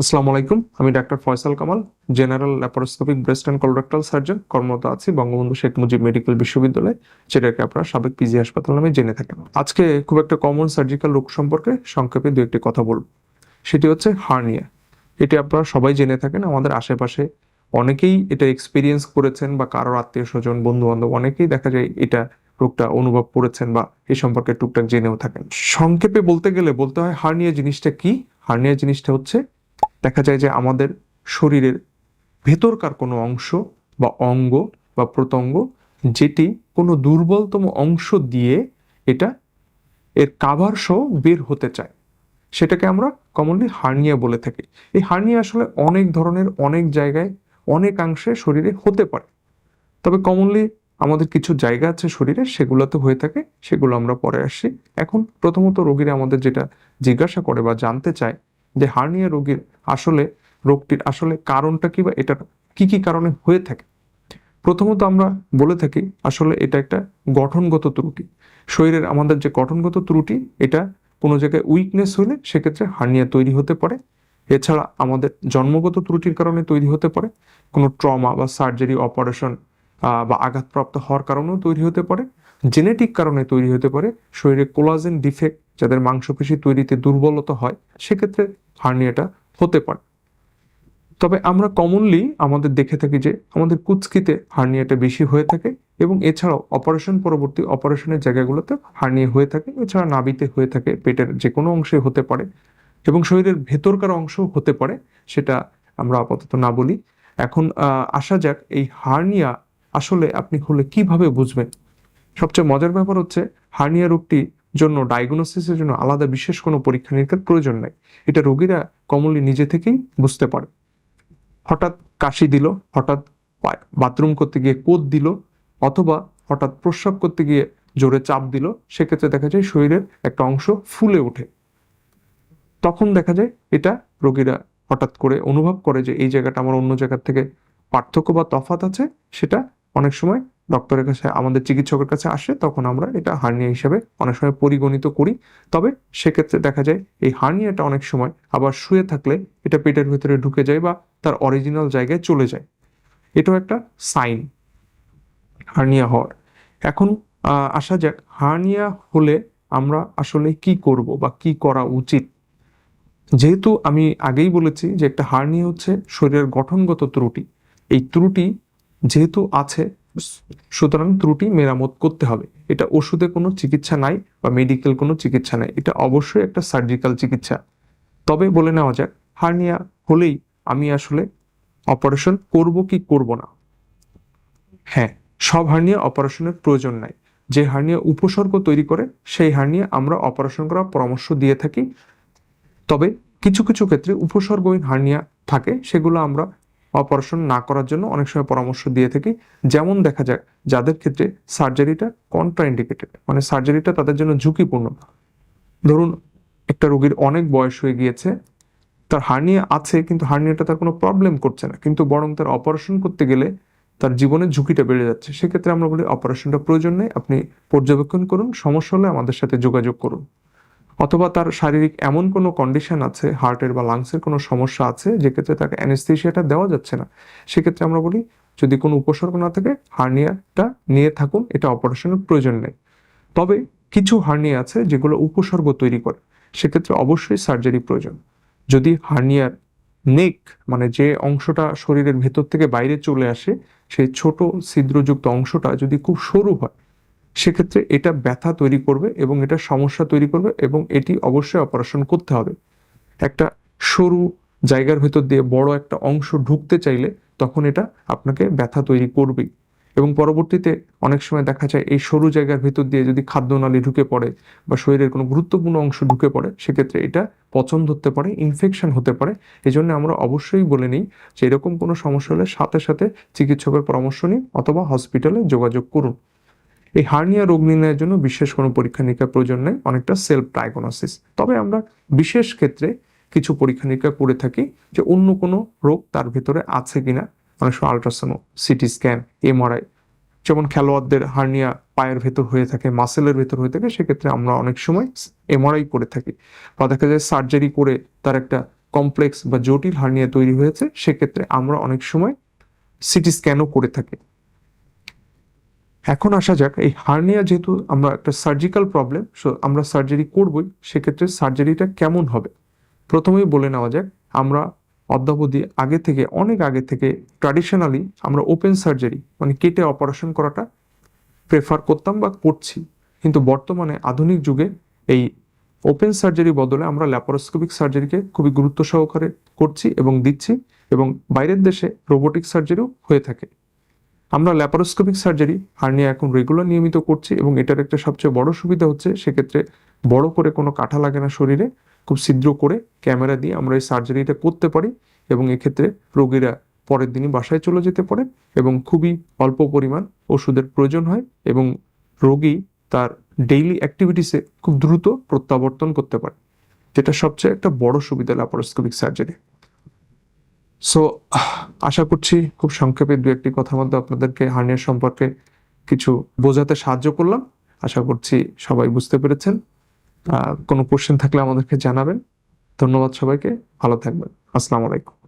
আসসালামু আলাইকুম, আমি doctor Faisal Kamal, general laparoscopic breast and colorectal surgeon, কর্মরত আছি বঙ্গবন্ধু শেখ মুজিব মেডিকেল বিশ্ববিদ্যালয়, যেটাকে আপনারা সাবেক পিজি হাসপাতাল নামে জেনে থাকেন। আজকে খুব একটা কমন সার্জিক্যাল রোগ সম্পর্কে সংক্ষেপে দু একটি কথা বলব। সেটি হচ্ছে হার্নিয়া। এটি আপনারা সবাই জেনে থাকেন, আমাদের আশেপাশে অনেকেই এটা এক্সপিরিয়েন্স করেছেন বা কারোর আত্মীয় স্বজন বন্ধু বান্ধব অনেকেই দেখা যায় এটা রোগটা অনুভব করেছেন বা এ সম্পর্কে টুকটাক জেনেও থাকেন। সংক্ষেপে বলতে গেলে বলতে হয় হার্নিয়া জিনিসটা কি? হার্নিয়া জিনিসটা হচ্ছে দেখা যায় যে আমাদের শরীরের ভেতরকার কোনো অংশ বা অঙ্গ বা প্রত্যঙ্গ, যেটি কোনো দুর্বলতম অংশ দিয়ে এটা এর কাভার সহ বের হতে চায়। সেটাকে আমরা কমনলি হার্নিয়া বলে থাকি। এই হার্নিয়া আসলে অনেক ধরনের, অনেক জায়গায়, অনেকাংশে শরীরে হতে পারে। তবে কমনলি আমাদের কিছু জায়গা আছে শরীরে, সেগুলোতে হয়ে থাকে, সেগুলো আমরা পরে আসছি। এখন প্রথমত রোগীরা আমাদের যেটা জিজ্ঞাসা করে বা জানতে চায় যে হার্নিয়া রোগীর আসলে রোগটির আসলে কারণটা কি বা এটা কি কি কারণে হয়ে থাকে? প্রথমত আমরা বলে থাকি আসলে এটা একটা গঠনগত ত্রুটি। শরীরের আমাদের যে গঠনগত ত্রুটি, এটা কোনো জায়গায় উইকনেস হলে সেক্ষেত্রে হার্নিয়া তৈরি হতে পারে। এছাড়া আমাদের জন্মগত ত্রুটির কারণে তৈরি হতে পারে। কোনো ট্রমা বা সার্জারি, অপারেশন বা আঘাতপ্রাপ্ত হওয়ার কারণেও তৈরি হতে পারে। জেনেটিক কারণে তৈরি হতে পারে। শরীরে কোলাজেন ডিফেক্ট, যাদের মাংসপেশি তৈরিতে দুর্বলতা হয়, সেক্ষেত্রে হার্নিয়াটা হতে পারে। তবে আমরা কমনলি আমাদের দেখে থাকি যে আমাদের কুচকিতে হার্নিয়াটা বেশি হয়ে থাকে এবং এছাড়াও অপারেশন পরবর্তী অপারেশনের জায়গাগুলোতে হার্নিয়া হয়ে থাকে, এছাড়া নাবিতে হয়ে থাকে, পেটের যে কোনো অংশে হতে পারে এবং শরীরের ভেতরকার অংশ হতে পারে, সেটা আমরা আপাতত না বলি। এখন আসা যাক এই হার্নিয়া আসলে আপনি হলে কীভাবে বুঝবেন? সবচেয়ে মজার ব্যাপার হচ্ছে হার্নিয়া রোগটি জন্য ডায়াগনোসিসের জন্য আলাদা বিশেষ কোনো পরীক্ষা নিরীক্ষার প্রয়োজন নাই। এটা রোগীরা কমনলি নিজে থেকেই বুঝতে পারে। হঠাৎ কাশি দিল, হঠাৎ বাথরুম করতে গিয়ে কোদ দিল, অথবা হঠাৎ প্রস্রাব করতে গিয়ে জোরে চাপ দিল, সেক্ষেত্রে দেখা যায় শরীরের একটা অংশ ফুলে ওঠে। তখন দেখা যায় এটা রোগীরা হঠাৎ করে অনুভব করে যে, এই জায়গাটা আমার অন্য জায়গার থেকে পার্থক্য বা তফাৎ আছে, সেটা অনেক সময় ডক্টরের কাছে, আমাদের চিকিৎসকের কাছে আসে, তখন আমরা এটা হার্নিয়া হিসাবে অনেক সময় পরিগণিত করি। তবে সেক্ষেত্রে দেখা যায়, এই হার্নিয়াটা অনেক সময় আবার শুয়ে থাকলে এটা পেটের ভেতরে ঢুকে যায় বা তার অরিজিনাল জায়গায় চলে যায়। এটাও একটা সাইন হার্নিয়া হওয়ার। এখন আসা যাক হার্নিয়া হলে আমরা আসলে কি করব বা কি করা উচিত? যেহেতু আমি আগেই বলেছি যে একটা হার্নিয়া হচ্ছে শরীরের গঠনগত ত্রুটি। এই ত্রুটি যেহেতু আছে সুতরাং ত্রুটি মেরামত করতে হবে। এটা ওষুধে কোনো চিকিৎসা নাই বা মেডিকেল কোনো চিকিৎসা নাই। এটা অবশ্যই একটা সার্জিক্যাল চিকিৎসা। তবে বলে নেওয়া যাক হার্নিয়া হলেই আমি আসলে অপারেশন করব কি করব না? হ্যাঁ সব হার্নিয়া অপারেশনের প্রয়োজন নাই। যে হার্নিয়া উপসর্গ তৈরি করে, সেই হার্নিয়া আমরা অপারেশন করার পরামর্শ দিয়ে থাকি। তবে কিছু কিছু ক্ষেত্রে উপসর্গহীন হার্নিয়া থাকে, সেগুলো আমরা অপারেশন না করার জন্য অনেক সময় পরামর্শ দিয়ে থাকি। যেমন দেখা যায় যাদের ক্ষেত্রে সার্জারিটা কন্ট্রাইন্ডিকেটেড মানে সার্জারিটা তাদের জন্য ঝুঁকিপূর্ণ। ধরুন, একটা রোগীর অনেক বয়স হয়ে গিয়েছে, তার হার্নিয়া আছে কিন্তু হার্নিয়াটা তার কোনো প্রবলেম করছে না, কিন্তু বরং তার অপারেশন করতে গেলে তার জীবনের ঝুঁকিটা বেড়ে যাচ্ছে। সেক্ষেত্রে আমরা বলি অপারেশনটা প্রয়োজন নেই, আপনি পর্যবেক্ষণ করুন, সমস্যা হলে আমাদের সাথে যোগাযোগ করুন। অথবা তার শারীরিক এমন কোনো কন্ডিশন আছে হার্টের বা লাংসের কোনো সমস্যা আছে যেক্ষেত্রে তাকে অ্যানেস্থেশিয়াটা দেওয়া যাচ্ছে না? সেক্ষেত্রে আমরা বলি, যদি কোনো উপসর্গ না থাকে হার্নিয়াটা নিয়ে থাকুন, এটা অপারেশনের প্রয়োজন নেই। তবে কিছু হার্নিয়া আছে যেগুলো উপসর্গ তৈরি করে, সেক্ষেত্রে অবশ্যই সার্জারি প্রয়োজন। যদি হার্নিয়ার নেক মানে যে অংশটা শরীরের ভেতর থেকে বাইরে চলে আসে, সেই ছোট ছিদ্রযুক্ত অংশটা যদি খুব সরু হয় সেক্ষেত্রে এটা ব্যথা তৈরি করবে এবং এটা সমস্যা তৈরি করবে এবং এটি অবশ্যই অপারেশন করতে হবে। একটা সরু জায়গার ভেতর দিয়ে বড় একটা অংশ ঢুকতে চাইলে তখন এটা আপনাকে ব্যথা তৈরি করবেই। এবং পরবর্তীতে অনেক সময় দেখা যায় এই সরু জায়গার ভেতর দিয়ে যদি খাদ্যনালী ঢুকে পড়ে বা শরীরের কোনো গুরুত্বপূর্ণ অংশ ঢুকে পড়ে, সেক্ষেত্রে এটা পচন ধরতে পারে ইনফেকশন হতে পারে। এই জন্য আমরা অবশ্যই বলে নিই যে এরকম কোনো সমস্যা হলে সাথে সাথে চিকিৎসকের পরামর্শ নিন অথবা হসপিটালে যোগাযোগ করুন। এই হার্নিয়া রোগ নির্ণয়ের জন্য বিশেষ কোনো পরীক্ষা নিরীক্ষার প্রয়োজন নেই, অনেকটা সেলফ ডায়াগনোসিস তবে আমরা বিশেষ ক্ষেত্রে কিছু পরীক্ষা নিরীক্ষা করে থাকি যে অন্য কোনো রোগ তার ভিতরে আছে কিনা। অনেক সময় আলট্রাসাউন্ড সিটি স্ক্যান এমআরআই যেমন খেলোয়াড়দের হার্নিয়া পায়ের ভেতর হয়ে থাকে মাসেলের ভেতর হয়ে থাকে, সেক্ষেত্রে আমরা অনেক সময় এমআরআই করে থাকি। বা দেখা যায় সার্জারি করে তার একটা কমপ্লেক্স বা জটিল হার্নিয়া তৈরি হয়েছে, সেক্ষেত্রে আমরা অনেক সময় সিটি স্ক্যানও করে থাকি। এখন আসা যাক, এই হার্নিয়া যেহেতু আমরা একটা সার্জিক্যাল প্রবলেম সো আমরা সার্জারি করবই, সেক্ষেত্রে সার্জারিটা কেমন হবে? প্রথমেই বলে নেওয়া যাক, আমরা অদ্যাবধি আগে থেকে, অনেক আগে থেকে ট্র্যাডিশনালি আমরা ওপেন সার্জারি মানে কেটে অপারেশন করাটা প্রেফার করতাম বা করছি। কিন্তু বর্তমানে আধুনিক যুগে এই ওপেন সার্জারি বদলে আমরা ল্যাপারোস্কোপিক সার্জারিকে খুবই গুরুত্ব সহকারে করছি এবং দিচ্ছি এবং বাইরের দেশে রোবোটিক সার্জারিও হয়ে থাকে। আমরা ল্যাপারোস্কোপিক সার্জারি হার্নিয়া এখন রেগুলার নিয়মিত করছি এবং এটার একটা সবচেয়ে বড় সুবিধা হচ্ছে সেক্ষেত্রে বড় করে কোনো কাটা লাগে না শরীরে, খুব ছিদ্র করে ক্যামেরা দিয়ে আমরা এই সার্জারিটা করতে পারি এবং এক্ষেত্রে রোগীরা পরের দিনই বাসায় চলে যেতে পারে এবং খুবই অল্প পরিমাণ ওষুধের প্রয়োজন হয় এবং রোগী তার ডেইলি অ্যাক্টিভিটিসে খুব দ্রুত প্রত্যাবর্তন করতে পারে। যেটা সবচেয়ে একটা বড় সুবিধা ল্যাপারোস্কোপিক সার্জারি সো আশা করছি খুব সংক্ষেপে দু একটি কথার মধ্যে আপনাদেরকে হার্নিয়ার সম্পর্কে কিছু বোঝাতে সাহায্য করলাম। আশা করছি সবাই বুঝতে পেরেছেন। কোনো কোশ্চেন থাকলে আমাদেরকে জানাবেন। ধন্যবাদ সবাইকে। ভালো থাকবেন। আসসালামু আলাইকুম।